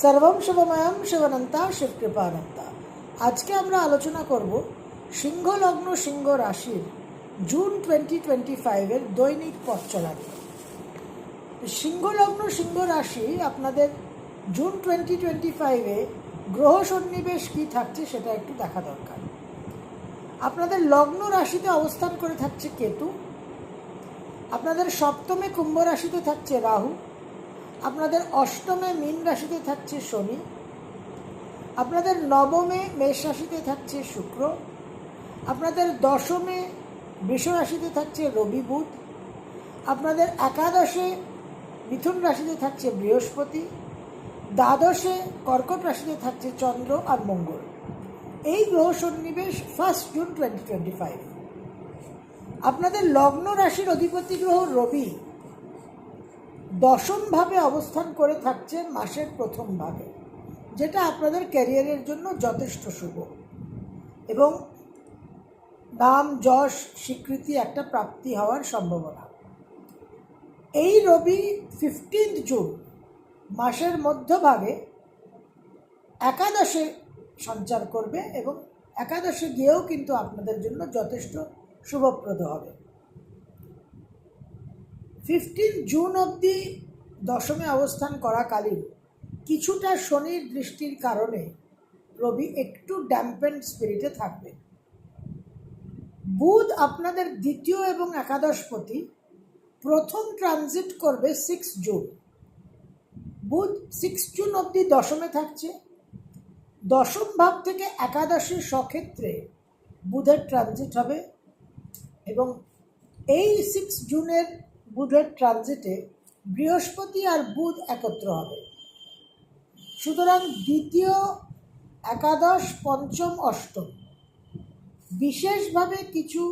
সর্বম শুভময়ম শিবনন্তা শিবকৃপানন্তা। আজকে আমরা আলোচনা করব সিংহ লগ্ন সিংহ রাশির জুন টোয়েন্টি টোয়েন্টি ফাইভের দৈনিক পথ চলা সিংহ লগ্ন সিংহ রাশি আপনাদের জুন টোয়েন্টি টোয়েন্টি ফাইভে গ্রহ সন্নিবেশ কী থাকছে সেটা একটু দেখা দরকার। আপনাদের লগ্ন রাশিতে অবস্থান করে থাকছে কেতু। আপনাদের সপ্তমে কুম্ভ রাশিতে থাকছে রাহু। আপনাদের অষ্টমে মীন রাশিতে থাকছে শনি। আপনাদের নবমে মেষ রাশিতে থাকছে শুক্র। আপনাদের দশমে বৃষ রাশিতে থাকছে রবি বুধ। আপনাদের একাদশে মিথুন রাশিতে থাকছে বৃহস্পতি। দ্বাদশে কর্কট রাশিতে থাকছে চন্দ্র আর মঙ্গল। এই গ্রহ সন্নিবেশ first June twenty twenty five আপনাদের লগ্ন রাশির অধিপতি গ্রহ রবি। দশমভাবে অবস্থান করে থাকছে মাসের প্রথম ভাগে, যেটা আপনাদের ক্যারিয়ারের জন্য যথেষ্ট শুভ। এবং নাম, যশ, স্বীকৃতি একটা প্রাপ্তি হওয়ার সম্ভাবনা। এই রবি ফিফটিন্থ জুন মাসের মধ্যভাগে একাদশে সঞ্চার করবে এবং একাদশে গিয়েও কিন্তু আপনাদের জন্য যথেষ্ট শুভপ্রদ হবে। ফিফটিন জুন অবধি দশমে অবস্থান করাকালীন কিছুটা শনির দৃষ্টির কারণে রবি একটু ড্যাম্পেন্ড স্পিরিটে থাকবে বুধ আপনাদের দ্বিতীয় এবং একাদশ একাদশপতি, প্রথম ট্রানজিট করবে সিক্স জুন বুধ সিক্স জুন অবধি দশমে থাকছে। দশম ভাব থেকে একাদশী সক্ষেত্রে বুধের ট্রানজিট হবে এবং এই সিক্স জুনের বুধের ট্রানজিটে বৃহস্পতি আর বুধ একত্র হবে। সুতরাং দ্বিতীয় একাদশ, পঞ্চম, অষ্টম। বিশেষভাবে কিছু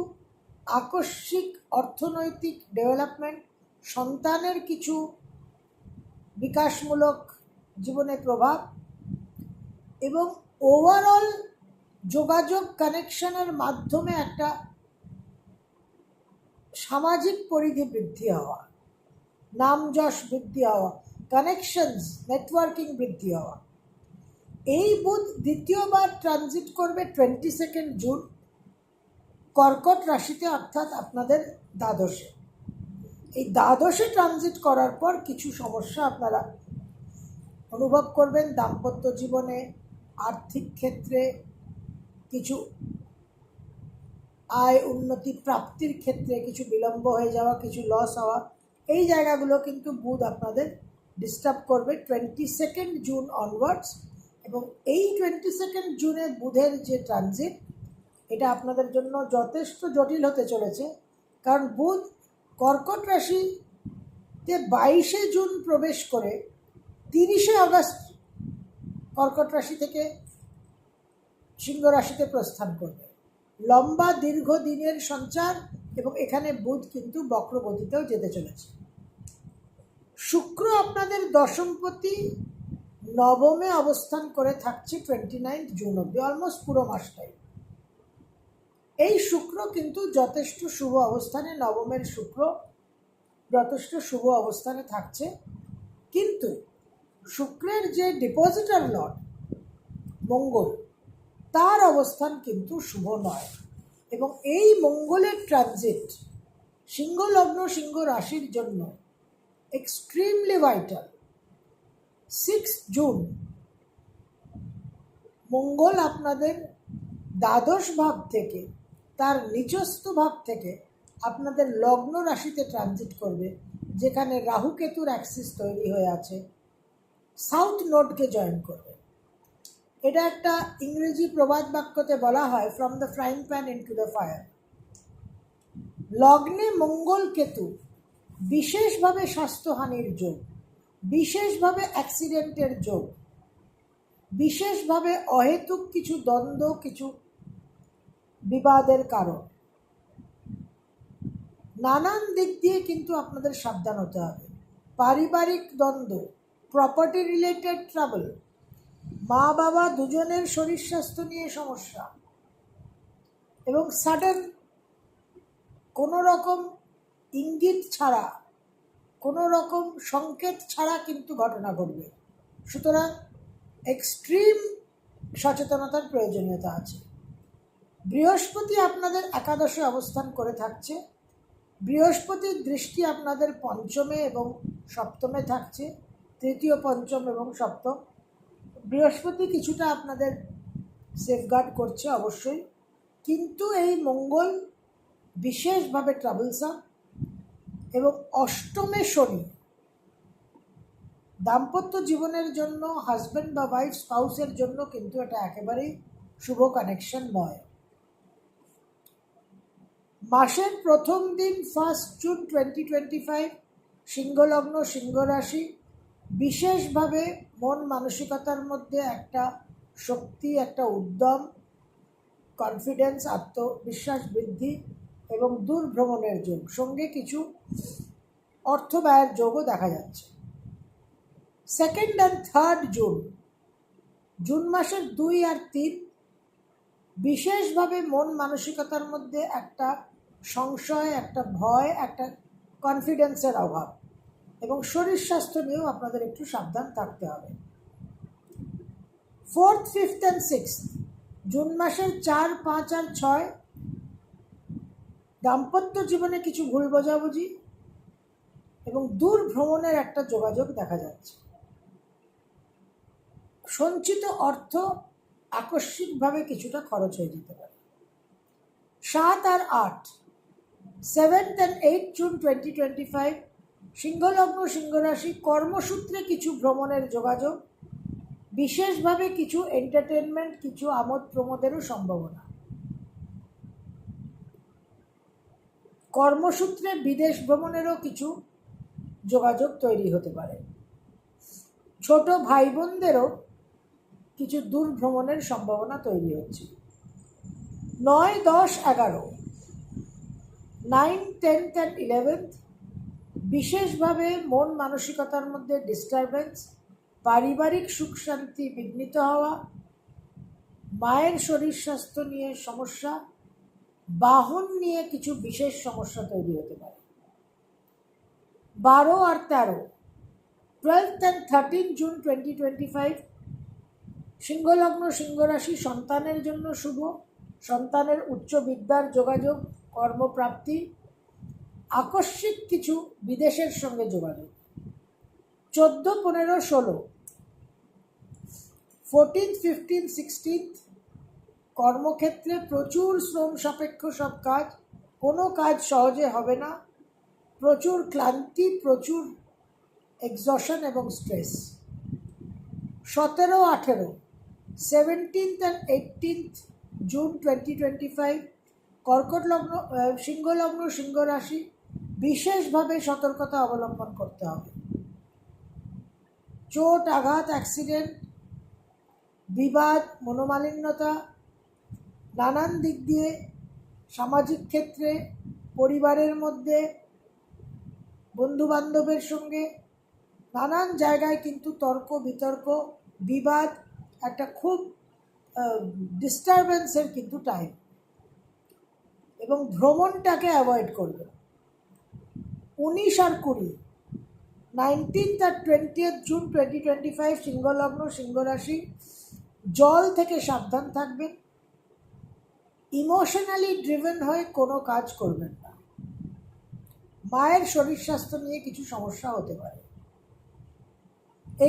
আকস্মিক অর্থনৈতিক ডেভেলপমেন্ট সন্তানের কিছু বিকাশমূলক জীবনে প্রভাব এবং ওভারঅল যোগাযোগ কানেকশনের মাধ্যমে একটা সামাজিক পরিধি বৃদ্ধি হওয়া, নাম যশ বৃদ্ধি হওয়া কানেকশনস নেটওয়ার্কিং বৃদ্ধি হওয়া। এই বুধ দ্বিতীয়বার ট্রানজিট করবে টোয়েন্টি সেকেন্ড জুন, কর্কট রাশিতে অর্থাৎ আপনাদের দ্বাদশে। এই দ্বাদশে ট্রানজিট করার পর কিছু সমস্যা আপনারা অনুভব করবেন, দাম্পত্য জীবনে, আর্থিক ক্ষেত্রে, কিছু আয় উন্নতি প্রাপ্তির ক্ষেত্রে কিছু বিলম্ব হয়ে যাওয়া, কিছু লস হওয়া, এই জায়গাগুলো কিন্তু বুধ আপনাদের ডিস্টার্ব করবে টোয়েন্টি সেকেন্ড জুন অনওয়ার্ডস এবং এই টোয়েন্টি সেকেন্ড জুনে বুধের যে ট্রানজিট এটা আপনাদের জন্য যথেষ্ট জটিল হতে চলেছে। কারণ বুধ কর্কট রাশিতে বাইশে জুন প্রবেশ করে তিরিশে আগস্ট কর্কট রাশি থেকে সিংহ রাশিতে প্রস্থান করবে। লম্বা দীর্ঘ দিনের সঞ্চার এবং এখানে বুধ কিন্তু বক্রগতিতেও যেতে চলেছে। শুক্র আপনাদের দশমপতি, নবমে অবস্থান করে থাকছে টোয়েন্টি নাইন্থ জুন অব্দি অলমোস্ট পুরো মাসটাই। এই শুক্র কিন্তু যথেষ্ট শুভ অবস্থানে, নবমের শুক্র যথেষ্ট শুভ অবস্থানে থাকছে। কিন্তু শুক্রের যে ডিপোজিটার লট মঙ্গল তার অবস্থান কিন্তু শুভ নয়। এবং এই মঙ্গলের ট্রানজিট সিংহ লগ্ন সিংহ রাশির জন্য এক্সট্রিমলি ভাইটাল সিক্স জুন মঙ্গল আপনাদের দ্বাদশ ভাব থেকে, তার নিচস্থ ভাব থেকে আপনাদের লগ্ন রাশিতে ট্রানজিট করবে, যেখানে রাহু কেতুর অ্যাক্সিস তৈরি হয়ে আছে। সাউথ নোডকে জয়েন করবে। এটা একটা ইংরেজি প্রবাদ বাক্যতে বলা হয় from the frying pan into the fire লগ্নে মঙ্গল কেতু, বিশেষভাবে স্বাস্থ্যহানির যোগ, বিশেষভাবে অ্যাক্সিডেন্টের যোগ, বিশেষভাবে অহেতুক কিছু দ্বন্দ্ব, কিছু বিবাদের কারণ। নানান দিক দিয়ে কিন্তু আপনাদের সাবধান হতে হবে। পারিবারিক দ্বন্দ্ব প্রপার্টি রিলেটেড ট্রাবল মা বাবা দুজনের শরীর স্বাস্থ্য নিয়ে সমস্যা। এবং সাডেন কোনো রকম ইঙ্গিত ছাড়া, কোনো রকম সংকেত ছাড়া কিন্তু ঘটনা ঘটবে। সুতরাং এক্সট্রিম সচেতনতার প্রয়োজনীয়তা আছে। বৃহস্পতি আপনাদের একাদশে অবস্থান করে থাকছে। বৃহস্পতির দৃষ্টি আপনাদের পঞ্চমে এবং সপ্তমে থাকছে। তৃতীয়, পঞ্চম এবং সপ্তম। বৃহস্পতি কিছুটা আপনাদের সেফগার্ড করছে অবশ্যই। কিন্তু এই মঙ্গল বিশেষভাবে ট্রাভেলসাম এবং অষ্টমে শনি দাম্পত্য জীবনের জন্য হাজব্যান্ড বা ওয়াইফ স্পাউসের জন্য কিন্তু এটা একেবারেই শুভ কানেকশন নয়। মাসের প্রথম দিন first June twenty twenty five সিংহলগ্ন সিংহ রাশি বিশেষভাবে মন মানসিকতার মধ্যে একটা শক্তি, একটা উদ্যম কনফিডেন্স আত্মবিশ্বাস বৃদ্ধি এবং দূর ভ্রমণের যোগ। সঙ্গে কিছু অর্থ ব্যয়ের যোগও দেখা যাচ্ছে। Second and third June. June মাসের দুই আর তিন বিশেষভাবে মন মানসিকতার মধ্যে একটা সংশয়, একটা ভয়, একটা কনফিডেন্সের অভাব। এবং শরীর স্বাস্থ্য নিয়েও আপনাদের একটু সাবধান থাকতে হবে। Fourth fifth and six June মাসের চার, পাঁচ আর ছয়, দাম্পত্য জীবনে কিছু ভুল বোঝাবুঝি এবং দূর ভ্রমণের একটা যোগাযোগ দেখা যাচ্ছে। সঞ্চিত অর্থ আকস্মিকভাবে কিছুটা খরচ হয়ে যেতে পারে। সাত আর আট seventh and eight June twenty twenty five সিংহলগ্ন সিংহরাশি কর্মসূত্রে কিছু ভ্রমণের যোগাযোগ, বিশেষভাবে কিছু এন্টারটেনমেন্ট কিছু আমোদ প্রমোদেরও সম্ভাবনা। কর্মসূত্রে বিদেশ ভ্রমণেরও কিছু যোগাযোগ তৈরি হতে পারে। ছোট ভাই বোনদেরও কিছু দূর ভ্রমণের সম্ভাবনা তৈরি হচ্ছে। নয়, দশ, এগারো। নাইন টেন্থ অ্যান্ড ইলেভেন্থ বিশেষভাবে মন মানসিকতার মধ্যে ডিস্টারবেন্স পারিবারিক সুখ শান্তি বিঘ্নিত হওয়া, মায়ের শরীর স্বাস্থ্য নিয়ে সমস্যা, বাহন নিয়ে কিছু বিশেষ সমস্যা তৈরি হতে পারে। বারো আর তেরো twelfth and thirteen June twenty twenty five সিংহলগ্ন সিংহরাশি সন্তানের জন্য শুভ, সন্তানের উচ্চ বিদ্যার যোগাযোগ, কর্মপ্রাপ্তি আকস্মিক কিছু বিদেশের সঙ্গে যোগাযোগ। চোদ্দ পনেরো ষোলো। ফোরটিন্থ ফিফটিন সিক্সটিন্থ কর্মক্ষেত্রে প্রচুর শ্রম সাপেক্ষ সব কাজ। কোনো কাজ সহজে হবে না। প্রচুর ক্লান্তি প্রচুর এক্সশন এবং স্ট্রেস সতেরো আঠেরো। Seventeenth and eighteenth June twenty twenty five কর্কট লগ্ন আহ, সিংহ লগ্ন সিংহ রাশি বিশেষভাবে সতর্কতা অবলম্বন করতে হবে। চোট, আঘাত, অ্যাক্সিডেন্ট, বিবাদ, মনোমালিন্যতা, নানান দিক দিয়ে সামাজিক ক্ষেত্রে, পরিবারের মধ্যে, বন্ধুবান্ধবের সঙ্গে, নানান জায়গায় কিন্তু তর্ক, বিতর্ক, বিবাদ একটা খুব ডিস্টারবেন্সের কিন্তু টাইম এবং ভ্রমণটাকে অ্যাভয়েড করবে উনিশ আর কুড়ি। নাইনটিন্থ আর twentieth June twenty twenty five সিংহলগ্ন, সিংহরাশি, জল থেকে সাবধান থাকবেন। ইমোশনালি ড্রিভেন হয়ে কোনো কাজ করবেন না। মায়ের শরীর স্বাস্থ্য নিয়ে কিছু সমস্যা হতে পারে।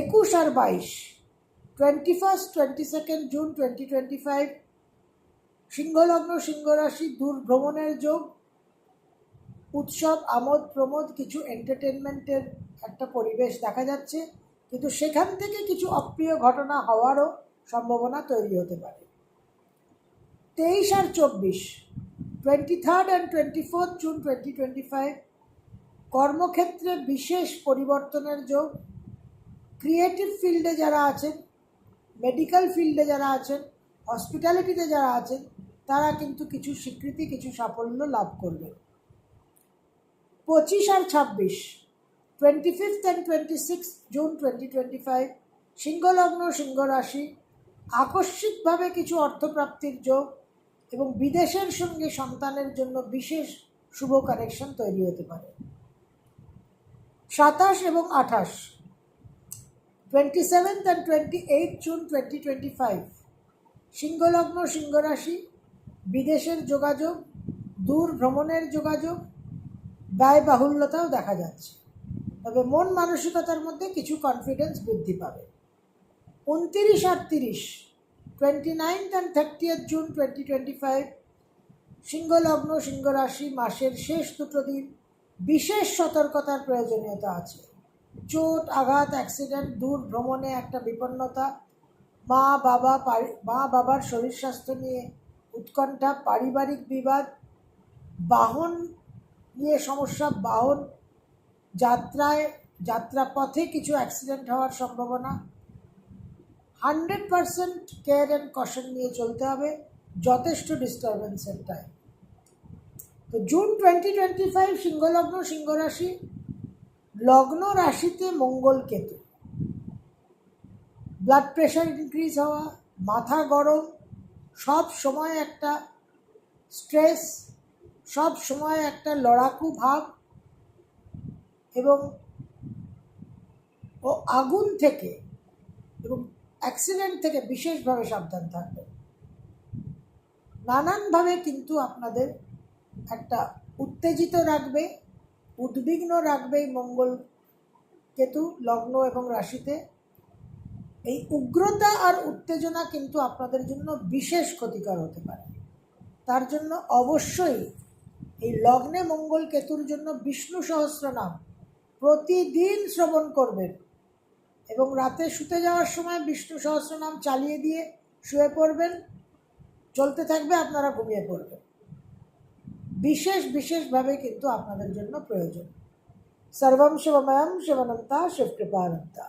একুশ আর বাইশ twenty first twenty second June twenty twenty five সিংহলগ্ন, সিংহরাশি দূর ভ্রমণের যোগ উৎসব, আমোদ, প্রমোদ কিছু এন্টারটেনমেন্টের একটা পরিবেশ দেখা যাচ্ছে। কিন্তু সেখান থেকে কিছু অপ্রিয় ঘটনা হওয়ারও সম্ভাবনা তৈরি হতে পারে। তেইশ আর চব্বিশ twenty third and twenty fourth June twenty twenty five কর্মক্ষেত্রে বিশেষ পরিবর্তনের যোগ। ক্রিয়েটিভ ফিল্ডে যারা আছেন মেডিকেল ফিল্ডে যারা আছেন হসপিটালিটিতে যারা আছেন, তারা কিন্তু কিছু স্বীকৃতি, কিছু সাফল্য লাভ করবে পঁচিশ আর ছাব্বিশ twenty fifth and twenty six June twenty twenty five সিংহলগ্ন সিংহ রাশি আকস্মিকভাবে কিছু অর্থপ্রাপ্তির যোগ এবং বিদেশের সঙ্গে সন্তানের জন্য বিশেষ শুভ কানেকশন তৈরি হতে পারে। সাতাশ এবং আঠাশ twenty seventh and twenty eight June twenty twenty five সিংহলগ্ন সিংহরাশি, বিদেশের যোগাযোগ, দূর ভ্রমণের যোগাযোগ ব্যয়বাহুল্যতাও দেখা যাচ্ছে। তবে মন মানসিকতার মধ্যে কিছু কনফিডেন্স বৃদ্ধি পাবে। উনতিরিশ আর তিরিশ twenty ninth and thirtieth June twenty twenty five সিংহলগ্ন, সিংহরাশি মাসের শেষ দুটো দিন বিশেষ সতর্কতার প্রয়োজনীয়তা আছে। চোট, আঘাত অ্যাক্সিডেন্ট দূর ভ্রমণে একটা বিপন্নতা, মা, বাবা মা, বাবার শরীর স্বাস্থ্য নিয়ে উৎকণ্ঠা, পারিবারিক বিবাদ, বাহন নিয়ে সমস্যা, বাহন, যাত্রায়, যাত্রাপথে কিছু অ্যাক্সিডেন্ট হওয়ার সম্ভাবনা। Hundred percent care and caution নিয়ে চলতে হবে, যথেষ্ট ডিস্টারবেন্সের টাইম তো জুন টোয়েন্টি টোয়েন্টি ফাইভ সিংহলগ্ন, সিংহরাশি, লগ্ন রাশিতে মঙ্গল কেতু। ব্লাড প্রেশার ইনক্রিজ হওয়া, মাথা গরম, সব সময় একটা স্ট্রেস সব সময় একটা লড়াকু ভাব এবং ও আগুন থেকে এবং অ্যাক্সিডেন্ট থেকে বিশেষভাবে সাবধান থাকবেন নানানভাবে কিন্তু আপনাদের একটা উত্তেজিত রাখবে, উদ্বিগ্ন রাখবে মঙ্গল কেতু, লগ্ন এবং রাশিতে। এই উগ্রতা আর উত্তেজনা কিন্তু আপনাদের জন্য বিশেষ ক্ষতিকর হতে পারে। তার জন্য অবশ্যই এই লগ্নে মঙ্গল কেতুর জন্য বিষ্ণু সহস্র নাম প্রতিদিন শ্রবণ করবেন এবং রাতে শুতে যাওয়ার সময় বিষ্ণু সহস্র নাম চালিয়ে দিয়ে শুয়ে পড়বেন, চলতে থাকবে, আপনারা ঘুমিয়ে পড়বেন। বিশেষ, বিশেষভাবে কিন্তু আপনাদের জন্য প্রয়োজন। সর্বম শিবময়ম শিবনন্তা শিবকৃপানন্তা।